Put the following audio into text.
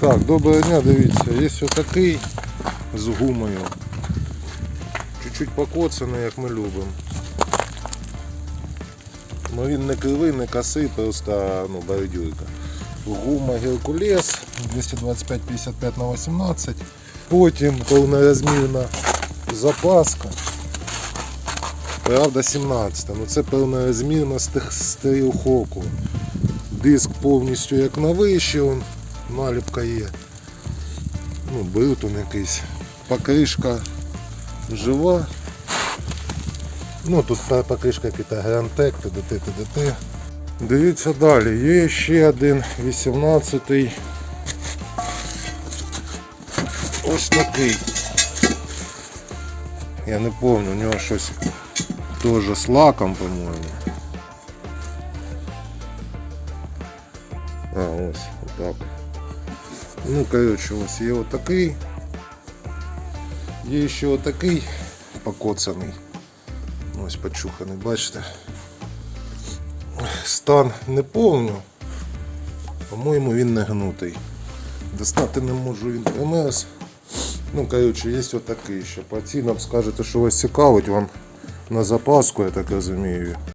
Так, доброго дня, дивіться, є отакий з гумою. Чуть-чуть покоцаний, як ми любимо. Ну він не кривий, не косий, просто ну, бордюрка. Гума Геркулес 225-55 на 18. Потім повнорозмірна запаска. Правда 17. Ну це повнорозмірна стереохоку. Диск повністю як ще он, наліпка є. Ну, брут он якийсь. Покришка жива. Ну тут та покришка Грантек, ТДТ, ТДТ. Дивіться далі, є ще один 18-й. Ось такий. Я не пам'ятаю, у нього щось теж з лаком, по-моєму. А, ось, отак. Ну, коротше, ось є отакий. Є ще отакий покоцаний. Ось почуханий, бачите. Стан не повню. По-моєму, він не гнутий. Достати не можу він примерз. Ну, коротше, є отакий ще. По цінам скажете, що вас цікавить вам на запаску, я так розумію.